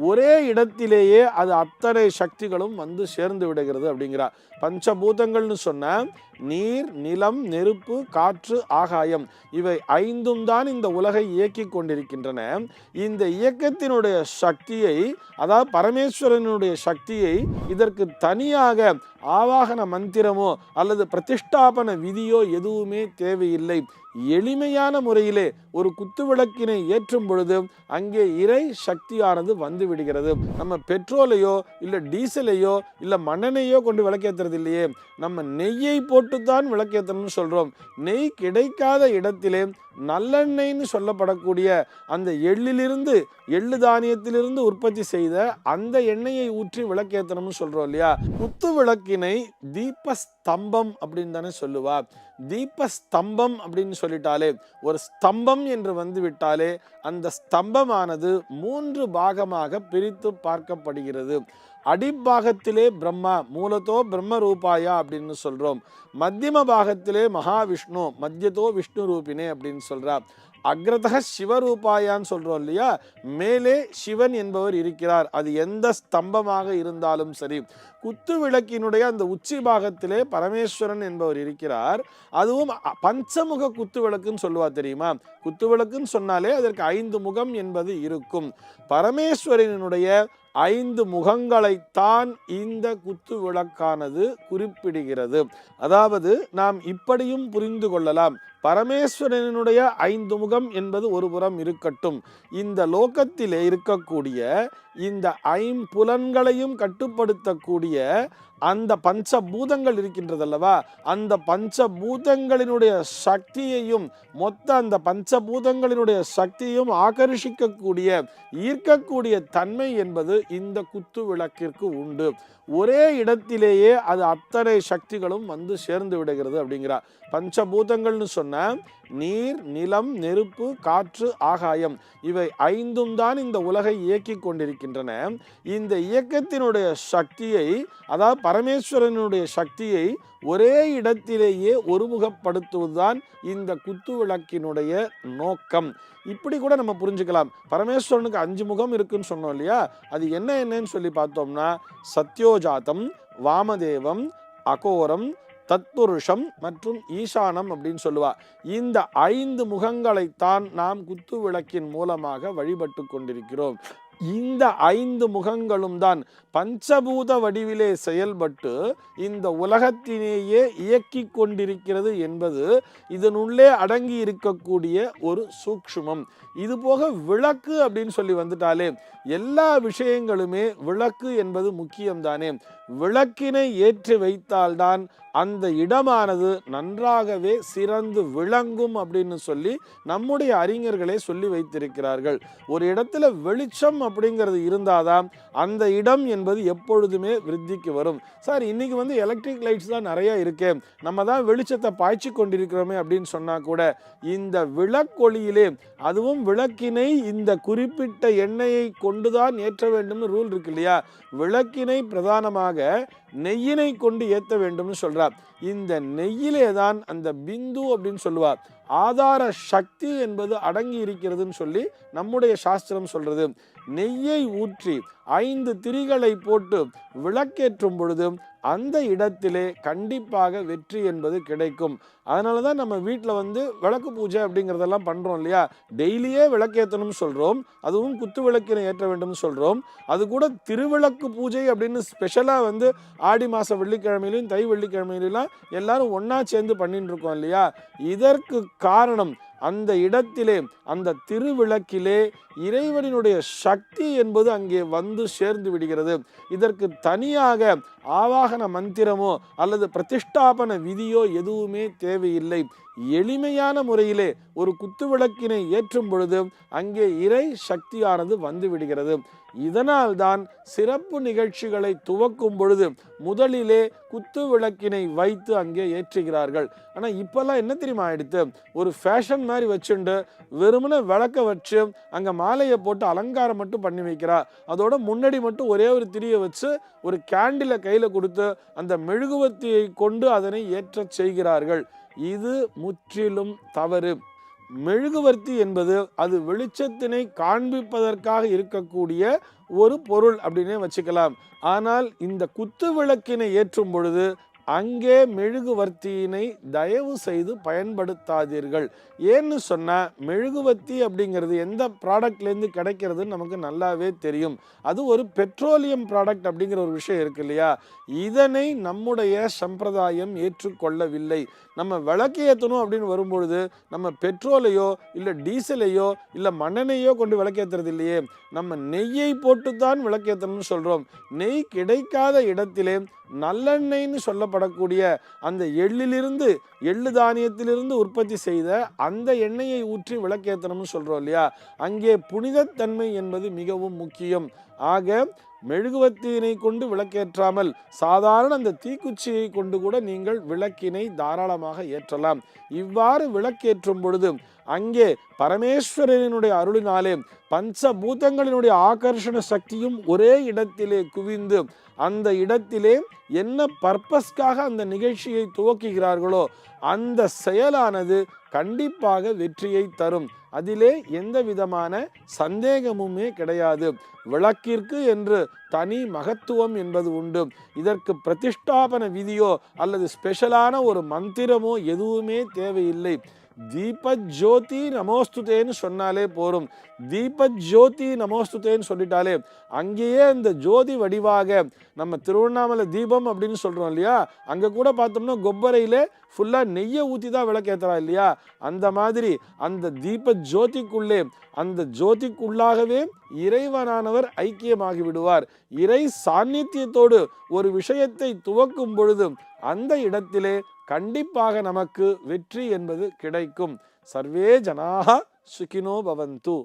ஒரே இடத்திலேயே அது அத்தனை சக்திகளும் வந்து சேர்ந்து விடுகிறது அப்படிங்கிறார். பஞ்சபூதங்கள்னு சொன்ன நீர் நிலம் நெருப்பு காற்று ஆகாயம் இவை ஐந்தும் தான் இந்த உலகை இயக்கி கொண்டிருக்கின்றன. இந்த இயக்கத்தினுடைய சக்தியை அதாவது பரமேஸ்வரனுடைய சக்தியை இதற்கு தனியாக ஆவாகன மந்திரமோ அல்லது பிரதிஷ்டாபன விதியோ எதுவுமே தேவையில்லை. எளிமையான முறையிலே ஒரு குத்துவிளக்கினை ஏற்றும் பொழுது அங்கே இறை சக்தியானது வந்து விடுகிறது. நம்ம பெட்ரோலையோ இல்லை டீசலையோ இல்லை மண்ணெண்ணையோ கொண்டு விளக்கேற்றுறது இல்லையே. நம்ம நெய்யை போட்டு போட்டுத்தான் விளக்கேற்றணும்னு சொல்கிறோம் நெய் கிடைக்காத இடத்திலே நல்லெண்ணெய்ன்னு சொல்லப்படக்கூடிய அந்த எள்ளிலிருந்து எள்ளு தானியத்திலிருந்து உற்பத்தி செய்த அந்த எண்ணெயை ஊற்றி விளக்கேற்றணும்னு சொல்கிறோம் இல்லையா? குத்து விளக்கினை தீபஸ்தம்பம் அப்படின்னு தானே சொல்லுவா. தீபஸ்தம்பம் அப்படின்னு சொல்லிட்டாலே ஒரு ஸ்தம்பம் என்று வந்து விட்டாலே அந்த ஸ்தம்பமானது மூன்று பாகமாக பிரித்து பார்க்கப்படுகிறது. அடிப்பாகத்திலே பிரம்மா மூலத்தோ பிரம்ம ரூபாயா அப்படின்னு சொல்கிறோம் மத்தியம பாகத்திலே மகாவிஷ்ணு மத்தியத்தோ விஷ்ணு ரூபினே அப்படின்னு சொல்கிறார் அக்ரதக சிவரூபாயான்னு சொல்கிறோம் இல்லையா? மேலே சிவன் என்பவர் இருக்கிறார். அது எந்த ஸ்தம்பமாக இருந்தாலும் சரி. குத்து விளக்கினுடைய அந்த உச்சி பாகத்திலே பரமேஸ்வரன் என்பவர் இருக்கிறார். அதுவும் பஞ்சமுக குத்து விளக்குன்னு சொல்லுவா தெரியுமா? குத்து விளக்குன்னு சொன்னாலே அதற்கு ஐந்து முகம் என்பது இருக்கும். பரமேஸ்வரனுடைய ஐந்து முகங்களைத்தான் இந்த குத்து விளக்கானது குறிப்பிடுகிறது. அதாவது நாம் இப்படியும் புரிந்து கொள்ளலாம். பரமேஸ்வரனுடைய ஐந்து முகம் என்பது ஒரு புறம் இருக்கட்டும். இந்த லோகத்திலே இருக்கக்கூடிய இந்த ஐம்புலன்களையும் கட்டுப்படுத்தக்கூடிய அந்த பஞ்சபூதங்கள் இருக்கின்றதல்லவா? அந்த பஞ்சபூதங்களினுடைய சக்தியையும் மொத்த அந்த பஞ்சபூதங்களினுடைய சக்தியையும் ஆகர்ஷிக்கக்கூடிய ஈர்க்கக்கூடிய தன்மை என்பது இந்த குத்து விளக்கிற்கு உண்டு. ஒரே இடத்திலேயே அது அத்தனை சக்திகளும் வந்து சேர்ந்து விடுகிறது அப்படிங்கிறார். பஞ்சபூதங்கள்னு சொன்ன நீர் நிலம் நெருப்பு காற்று ஆகாயம் இவை ஐந்தும் தான் இந்த உலகை இயக்கி கொண்டிருக்கின்றன. இந்த இயக்கத்தினுடைய சக்தியை அதாவது பரமேஸ்வரனுடைய சக்தியை ஒரே இடத்திலேயே ஒருமுகப்படுத்துவதுதான் இந்த குத்து விளக்கினுடைய நோக்கம். இப்படி கூட நம்ம புரிஞ்சுக்கலாம். பரமேஸ்வரனுக்கு அஞ்சு முகம் இருக்குன்னு சொன்னோம் இல்லையா? அது என்ன என்னன்னு சொல்லி பார்த்தோம்னா சத்யோஜாதம் வாமதேவம் அகோரம் தத்புருஷம் மற்றும் ஈசானம் அப்படின்னு சொல்லுவா. இந்த ஐந்து முகங்களைத்தான் நாம் குத்து விளக்கின் மூலமாக வழிபட்டு கொண்டிருக்கிறோம். இந்த ஐந்து முகங்களும் தான் பஞ்சபூத வடிவிலே செயல்பட்டு இந்த உலகத்தினேயே இயக்கி கொண்டிருக்கிறது என்பது இதனுள்ளே அடங்கி இருக்கக்கூடிய ஒரு சூக்ஷ்மம். இது போக விளக்கு அப்படின்னு சொல்லி வந்துட்டாலே எல்லா விஷயங்களுமே விளக்கு என்பது முக்கியம்தானே. விளக்கினை ஏற்றி வைத்தால்தான் அந்த இடமானது நன்றாகவே சிறந்து விளங்கும் அப்படின்னு சொல்லி நம்முடைய அறிஞர்களே சொல்லி வைத்திருக்கிறார்கள். ஒரு இடத்துல வெளிச்சம் அப்படிங்கிறது இருந்தாதான் அந்த இடம் என்பது எப்பொழுதுமே விருத்திக்கு வரும். சார் இன்னைக்கு வந்து எலக்ட்ரிக் லைட்ஸ் தான் நிறைய இருக்கே. நம்ம தான் வெளிச்சத்தை பாய்ச்சி கொண்டிருக்கிறோமே அப்படின்னு சொன்னா கூட இந்த விளக்கொளியிலே அதுவும் விளக்கினை இந்த குறிப்பிட்ட எண்ணெயை கொண்டுதான் ஏற்ற வேண்டும்னு ரூல் இருக்கு இல்லையா? விளக்கினை பிரதானமாக நெய்யினை கொண்டு ஏற்ற வேண்டும்னு சொல்றார். இந்த நெய்யிலே தான் அந்த பிந்து அப்படின்னு சொல்லுவார். ஆதார சக்தி என்பது அடங்கி இருக்கிறதுன்னு சொல்லி நம்முடைய சாஸ்திரம் சொல்றது. நெய்யை ஊற்றி ஐந்து திரிகளை போட்டு விளக்கேற்றும் பொழுது அந்த இடத்திலே கண்டிப்பாக வெற்றி என்பது கிடைக்கும். அதனால தான் நம்ம வீட்டில் வந்து விளக்கு பூஜை அப்படிங்கிறதெல்லாம் பண்ணுறோம் இல்லையா? டெய்லியே விளக்கேற்றணும்னு சொல்கிறோம் அதுவும் குத்து விளக்கினை ஏற்ற வேண்டும்னு சொல்கிறோம் அது கூட திருவிளக்கு பூஜை அப்படின்னு ஸ்பெஷலாக வந்து ஆடி மாத வெள்ளிக்கிழமையிலையும் தை வெள்ளிக்கிழமையிலாம் எல்லாரும் ஒன்றா சேர்ந்து பண்ணிட்டு இருக்கோம் இல்லையா? இதற்கு காரணம் அந்த இடத்திலே அந்த திருவிளக்கிலே இறைவனினுடைய சக்தி என்பது அங்கே வந்து சேர்ந்து விடுகிறது. இதற்கு தனியாக ஆவாகன மந்திரமோ அல்லது பிரதிஷ்டாபன விதியோ எதுவுமே தேவையில்லை. எளிமையான முறையிலே ஒரு குத்துவிளக்கினை ஏற்றும் பொழுது அங்கே இறை சக்தியானது வந்து விடுகிறது. இதனால்தான் சிறப்பு நிகழ்ச்சிகளை துவக்கும் பொழுது முதலிலே குத்து விளக்கினை வைத்து அங்கே ஏற்றுகிறார்கள். ஆனால் இப்போல்லாம் என்ன தெரியுமா ஆயிடுத்து? ஒரு ஃபேஷன் மாதிரி வச்சுண்டு வெறுமனே விளக்க வச்சு அங்கே மாலையை போட்டு அலங்காரம் மட்டும் பண்ணி வைக்கிறா. அதோட முன்னாடி மட்டும் ஒரே ஒரு திரியை வச்சு ஒரு கேண்டிலை கையில் கொடுத்து அந்த மெழுகுவர்த்தியை கொண்டு அதனை ஏற்ற செய்கிறார்கள். இது முற்றிலும் தவறு. மெழுகுவர்த்தி என்பது அது வெளிச்சத்தினை காண்பிப்பதற்காக இருக்கக்கூடிய ஒரு பொருள் அப்படின்னே வச்சுக்கலாம். ஆனால் இந்த குத்து விளக்கினை ஏற்றும் பொழுது அங்கே மெழுகுவர்த்தியினை தயவு செய்து பயன்படுத்தாதீர்கள். ஏன்னு சொன்னால் மெழுகுவர்த்தி அப்படிங்கிறது எந்த ப்ராடக்ட்லேருந்து கிடைக்கிறதுன்னு நமக்கு நல்லாவே தெரியும். அது ஒரு பெட்ரோலியம் ப்ராடக்ட் அப்படிங்கிற ஒரு விஷயம் இருக்கு இல்லையா? இதனை நம்முடைய சம்பிரதாயம் ஏற்றுக்கொள்ளவில்லை. நம்ம விளக்கு ஏற்றணும் அப்படின்னு வரும்பொழுது நம்ம பெட்ரோலையோ இல்லை டீசலையோ இல்லை மண்ணெண்ணையோ கொண்டு விளக்கேற்றுறது இல்லையே? நம்ம நெய்யை போட்டு தான் விளக்கேற்றணும்னு சொல்கிறோம் நெய் கிடைக்காத இடத்திலே நல்லெண்ணெய்ன்னு செய்யப்படக்கூடிய அந்த எள்ளிலிருந்து எள்ளு தானியத்திலிருந்து உற்பத்தி செய்த அந்த எண்ணெயை ஊற்றி விளக்கேற்றணும்னு சொல்கிறோம் இல்லையா? அங்கே புனிதத்தன்மை என்பது மிகவும் முக்கியம். ஆக மெழுகுவத்தினை கொண்டு விளக்கேற்றாமல் சாதாரண அந்த தீக்குச்சியை கொண்டு கூட நீங்கள் விளக்கினை தாராளமாக ஏற்றலாம். இவ்வாறு விளக்கேற்றும் பொழுது அங்கே பரமேஸ்வரனுடைய அருளினாலே பஞ்சபூதங்களினுடைய ஆகர்ஷண சக்தியும் ஒரே இடத்திலே குவிந்து அந்த இடத்திலே என்ன பர்பஸ்க்காக அந்த நிகழ்ச்சியை துவக்குகிறார்களோ அந்த செயலானது கண்டிப்பாக வெற்றியை தரும். அதிலே எந்த விதமான சந்தேகமுமே கிடையாது. விளக்கிற்கு என்று தனி மகத்துவம் என்பது உண்டு. இதற்கு பிரதிஷ்டாபன விதியோ அல்லது ஸ்பெஷலான ஒரு மந்திரமோ எதுவுமே தேவையில்லை. தீப ஜோதி நமோஸ்துதேன்னு சொன்னாலே போரும். தீப ஜோதி நமோஸ்துதேன்னு சொல்லிட்டாலே அங்கேயே அந்த ஜோதி வடிவாக நம்ம திருவண்ணாமலை தீபம் அப்படின்னு சொல்கிறோம் இல்லையா? அங்கே கூட பார்த்தோம்னா கொப்பரையில் ஃபுல்லாக நெய்யை ஊற்றி தான் விளக்கேற்றுறா இல்லையா? அந்த மாதிரி அந்த தீப ஜோதிக்குள்ளே அந்த ஜோதிக்குள்ளாகவே இறைவனானவர் ஐக்கியமாகி விடுவார். இறை சாநித்தியத்தோடு ஒரு விஷயத்தை துவக்கும் பொழுதும் அந்த இடத்திலே கண்டிப்பாக நமக்கு வெற்றி என்பது கிடைக்கும். சர்வே ஜனாக சுகினோ பவந்து.